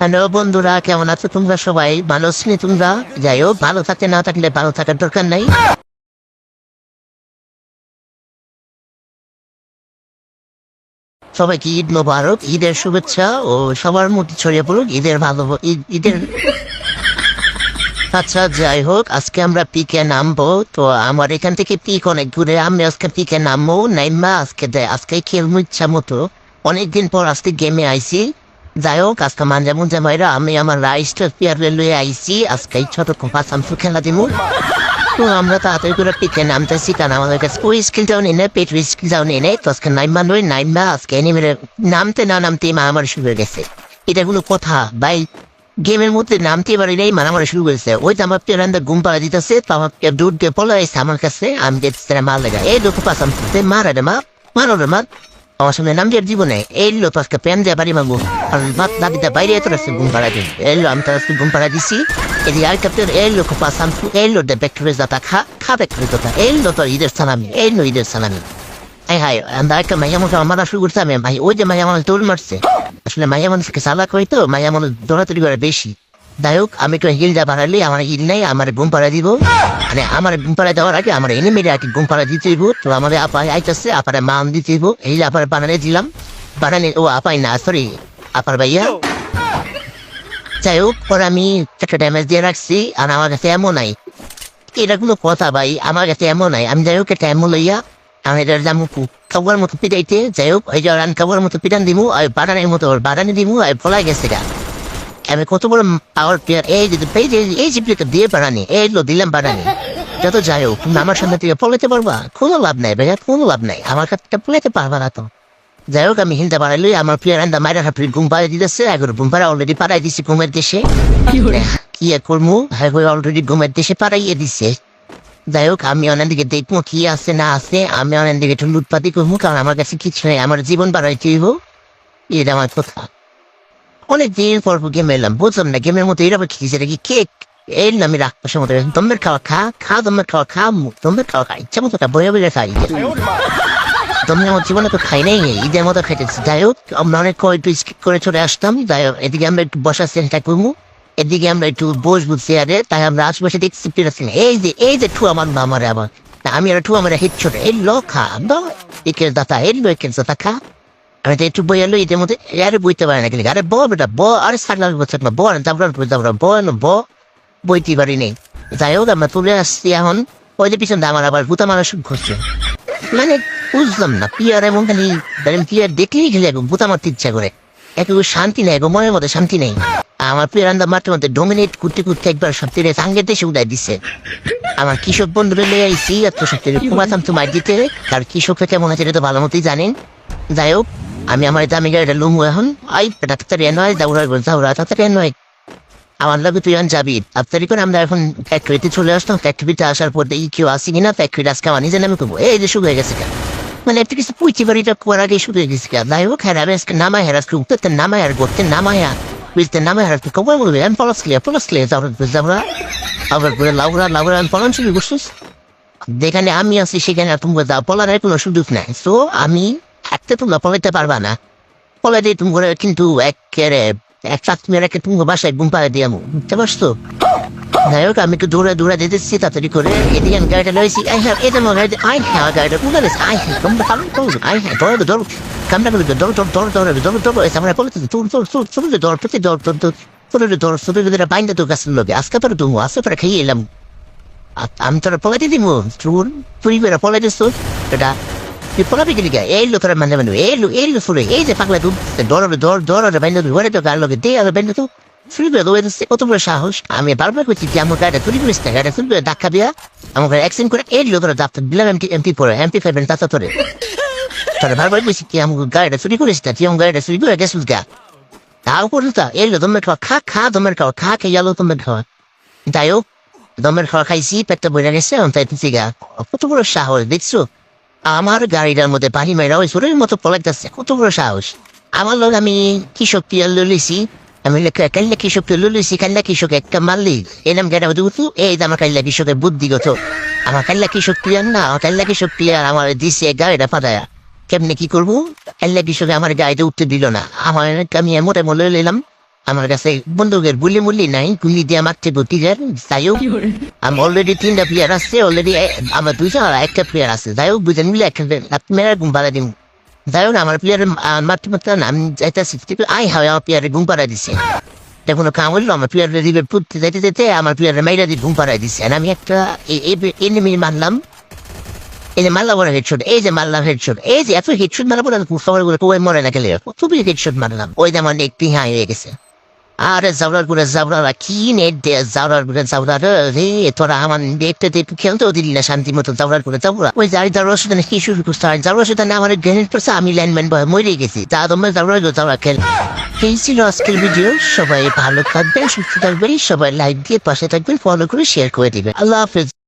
Hello বন্ধুরা, কেমন আছো তোমরা সবাই? ভালো আছো তোমরা? যাই হোক ভালো থাকতে না থাকলে ভালো থাকার দরকার নাই। সবাইকে ঈদ মোবারক, ঈদের শুভেচ্ছা ও সবার মধ্যে ছড়িয়ে পড়ুক, ঈদের ভালো ঈদ- ঈদের আচ্ছা যাই হোক আজকে আমরা পিকে নামবো। তো আমার এখান থেকে পিক অনেক দূরে, আমি আজকে পিকে নামবো। নাইমা আজকে দেয়, আজকে খেলব ইচ্ছা মতো। অনেকদিন পর আজকে গেমে আইছি। যাই হোক, আজকে মানজা মুঞ্জা মাইরা আমি আমার রাইস্টার প্লেয়ারে লয়ে আইছি। আজকে এই ছোট কোপা সামসু খেলা দিমু। তো আমরা তাড়াতাড়ি করে পিকে নামতেছি, কারণ আমাদের কাছে ওই স্কিলটাও নেই না পেটের স্কিলটাও নেই, নাই। তো আজকে নাইমা নই নাইমা আজকে এনিমের নামতে না নামতে আমার শুরু হয়ে গেছে। এটা কোনো কথা, ভাই। গেমের মধ্যে নামতে পারি নাই, মারামারি শুরু করেছে। ওই তো আমার প্লেয়ার ঘুম পাড়া দিতেছে, তো আমার দূর দিয়ে পলে এসে আমার কাছে, আমি দেখছি মার লেগা। এই লোক পাশাম মারা রে মা, মারো রে মা। আমার সামনে নাম দিয়ে জীবনে এই লোক আজকে প্যান দিয়ে বাড়ি মারবো আর ভাত দাবিটা বাইরে এত রাস্তায় ঘুম পাড়া দিন এই লো আমি তার আজকে ঘুম পাড়া দিছি এদিকে আর প্লেয়ার এই লোক পাশাম এই লো লোক ব্যাকটেরিয়া দাতা খা খা ব্যাকটেরিয়া দাতা এই লোক তোর ঈদের সালামি এই লো ঈদের সালামি হাই হাই আমরা মাইয়া মানুষ মারা শুরু করতে আমি ভাই ওই যে মাইয়া মানুষ দৌড় মারছে আসলে মাইয়া মানুষকে চালাক হয় তো, মাইয়া মানুষ দৌড়াদৌড়ি করে বেশি যাই হোক, আমি একটু হিলটা বাড়ালে আমার হিল নেই আমার ঘুম পাড়া দিব। মানে আমার ঘুম পাড়া দেওয়ার আগে আমার এনে মেরে আগে ঘুম পাড়া দিতে দিব তো আমাদের আপাই আইতেছে, আপারে মান দিতে দিব হিল আপার বানানে দিলাম। বানানে, ও আপাই না সরি আপার ভাইয়া। যাই হোক পর আমি একটা ড্যামেজ দিয়ে রাখছি, আর আমার কাছে এমন নাই। এটা কোনো কথা ভাই, আমার কাছে এমন নাই। আমি যাই হোক, একটা এমন লইয়া আমি এটার দাম খাবার মতো পিটাইতে, যাই হোক ওই যে রান খাবার মতো পিটান দিমু, আর বাগানের মতো বাগানে দিমু, আর ফলাই গেছে গা। আমি কত বড় পাওয়ার প্লেয়ার এই যে এই যে এই যে দিয়ে বাড়ানি এই লো দিলাম বাড়ানি যত যাই হোক তুমি আমার সামনে থেকে পলাতে পারবা? কোনো লাভ নাই ভাইয়া কোনো লাভ নাই। আমার কাছে পলাতে পারবা না তো। যাই হোক আমি হিলটা বাড়াইলি আমার প্লেয়ার আন্দা মায়ের হাফি ঘুম পাড়াই দিতেছে। এখন ঘুম পাড়া অলরেডি পাড়াই দিছি ঘুমের দেশে। কি করব হ্যাঁ অলরেডি ঘুমের দেশে পাড়াইয়ে দিছে। যাই হোক আমি অনেক দিকে দেখব কি আছে না আছে। আমি অনেক দিকে একটু লুটপাতি করব কারণ আমার কাছে কিছু নেই। আমার জীবন বাড়াইতে হইব। এটা আমার কথা। অনেক দিন পর গেম এলাম। বুঝলাম না গেমের মতো এরকম কি সেটা কি কেক। এই আমি রাখপাশের মতো দমের খাওয়া খা খা দমের খাওয়া খা দমের খাওয়া খা ইচ্ছা মতো বয়ে বয়ে খাই দমে আমার জীবনে তো খাই নাই ঈদের মতো খাইতেছি যাই হোক আমরা অনেক একটু স্কিপ করে চলে আসতাম যাই হোক এদিকে আমরা একটু বসার চেষ্টা করব এদিকে আমরা একটু বসবো চেয়ারে তাই আমরা আশেপাশে দেখছি পেরেছি এই যে এই যে ঠু আমার মামারে আবার তা আমি আর ঠু আমার হিট ছোট এই লো খা একের দাতা এই লো একের দাতা খা আমি তো একটু বই এলো এদের মধ্যে আরে বইতে পারে না কিন্তু আরে ব বেটা ব আরে সাকলার বছর না ব তারপর তারপর ব না ব বইতে পারি নেই। যাই হোক আমরা তুলে আসছি এখন। ওই যে পিছন আমার আবার ভূতা মানুষ ঘুরছে। মানে বুঝলাম না পিয়ার এবং খালি পিয়ার দেখলেই খেলে একদম ভূতা মারতে ইচ্ছা করে। একটু শান্তি নেই গো, মনের মধ্যে শান্তি নেই। আমার প্রিয়ারান্দা মাঠের মধ্যে ডোমিনেট করতে করতে একবার সব তীরে সাঙ্গের দেশে উদায় দিছে। আমার কৃষক বন্ধুরা লিয়ে আইসি এত সব তীরে কুমাতাম তো মার দিতে। আর কৃষকরা কেমন আছে এটা তো ভালো মতোই জানেন। যাই হোক আমি আমার দামি গাড়িটা লুমু এখন। আই ডাক্তার এ নয় দাউরা দাউরা তাড়াতাড়ি এ নয় আমার লাগে তুই যাবি তাড়াতাড়ি করে আমরা এখন ফ্যাক্টরিতে চলে আসতাম ফ্যাক্টরিতে আসার পর দেখি কেউ আসি কিনা ফ্যাক্টরি আজকে আমার নিজের নামে করব এই যে শুরু হয়ে গেছে মানে একটা কিছু পুইচি বাড়িটা করার আগে শুরু হয়ে গেছে যাই হোক হ্যাঁ আমি আজকে নামায় আজকে উঠতে নামায় আর করতে নামায় বুঝতে নামায় আর কবার বলবে, আমি পলাশ ক্লিয়ার পলাশ ক্লিয়ার বুঝতে আবার করে লাউরা লাউরা, আমি পলান শুরু বুঝছিস যেখানে আমি আছি, সেখানে তুমি যাও পলারের কোনো সুযোগ নাই। তো আমি থাকতে তোমরা পলাইতে পারবা না। পলাইতে তুমি করে কিন্তু একেবারে এক চাক মেরে তুমি বাসায় ঘুম পাড়ে দিয়ে বুঝতে পারছ যাই হোক আমি একটু দৌড়ে দৌড়ে দিতেছি তাড়াতাড়ি করে এদিকে আমি গাড়িটা লয়েছি আই হ্যাঁ এটা আমার গাড়িতে আই হ্যাঁ গাড়িটা গেছে আই হ্যাঁ তোমরা ভালো করো আই হ্যাঁ দৌড়ে দৌড় কামড়া করে দৌড় দৌড় দৌড় দৌড় দৌড় দৌড় এসে আমরা বলেছি তোর তোর তোর তোর দৌড় প্রতি দৌড় তোর তোর তোর দৌড় তোর ভিতরে বাইন্দা তো গাছের লোকে আজকে পরে তুমি আসতে পরে খেয়ে এলাম আমি তোরা পলাইতে দিব তোর তুই বেড়া পলাই দিস এটা তুই পলাবি গেলি গা এই লোকের মানে মানে এই লো এই লো ফুলে এই যে পাগলা তুই দৌড় দৌড় দৌড় বাইন্দা তুই তো গার লোকে দে আর বাইন্দা তো ফিরবে তো এসে কত বড় সাহস আমি বারবার করছি যে আমার গাড়িটা তুলি করিস না গাড়িটা তুলবে ধাক্কা দিয়া আমার গাড়ি অ্যাক্সিডেন্ট করে এই লোকের ডাক্তার দিলাম এমপি এমপি পরে এমপি ফাইভেন তাতা তোরে তাহলে বারবার বলছি কি আমার গাড়িটা চুরি করিস না তুই আমার গাড়িটা চুরি করে গেছিস গা তাও করল তা এলো দমের খাওয়া খা খা দমের খাওয়া খা খেয়ে গেলো দমের খাওয়া হোক দমের খাওয়া খাইছি পেটটা বইরা গেছে তাই তুই গা কত বড় সাহস দেখছ আমার গাড়িটার মধ্যে পানি মেরা ওই শরীরের মতো পলাইতেছে। কত বড় সাহস। আমার লোক আমি কৃষক টিয়ার লইছি? আমি কাল্লা কৃষক লইছি? কাল্লা কৃষক একটা মারলি এলাম গেটা উঠু এই আমার কাল্লা কৃষকের বুদ্ধিগত আমার কাল্লা কৃষক প্রিয়ার না? আমার কাল্লা কৃষক প্রিয়ার আমার দিছে গাড়িটা পাঠায়া কেমনে কি করব? কাল্লা কৃষকে আমার গাড়িতে উঠতে দিল না। আমার আমি এমন এমন লই নিলাম আমার কাছে বন্দুকের গুলি মুলি নাই গুলি দিয়ে মারতে ভর্তি যার যাই হোক আমি অলরেডি তিনটা প্লেয়ার আছে অলরেডি আমার দুইজন আর একটা প্লেয়ার আছে। যাই হোক দুজন মিলে একটা মেয়েরা ঘুম পাড়া দিন যাই হোক আমার প্লেয়ার মারতে মারতে আমি যাইতেছি আই হয় আমার প্লেয়ারে ঘুম পাড়া দিছে। এটা কোনো কাম হইল? আমার প্লেয়ারের রিভের পুঁততে যেতে যেতে আমার প্লেয়ারের মাইরা দিয়ে ঘুম পাড়াই দিছে। আর আমি একটা এনিমি মারলাম। এই যে মারলাম ওরা হেডশট এই যে মারলাম হেডশট এই যে এত হেডশট মারা পরে সবার করে কোয়াই মরে না গেলে? খুবই হেডশট মারলাম। ওই যে আমার নেট পিহা হয়ে গেছে। আরে জাউরার করে জাউরারা কি নেট দে জাউরার করে জাউরার রে তোরা আমার নেটটা দিয়ে খেলতেও দিলি না শান্তি মতো জাউরার করে জাউরা ওই যাই জাউরার সাথে কি শুরু করতে হয় জাউরার সাথে আমার গ্রেনেড পড়ছে আমি ল্যান্ডম্যান বয় মরে গেছি তা তোমার জাউরার জাউরা খেল এই ছিল আজকের ভিডিও সবাই ভালো থাকবেন সুস্থ থাকবেন সবাই লাইক দিয়ে পাশে থাকবেন ফলো করে শেয়ার করে দিবেন আল্লাহ হাফেজ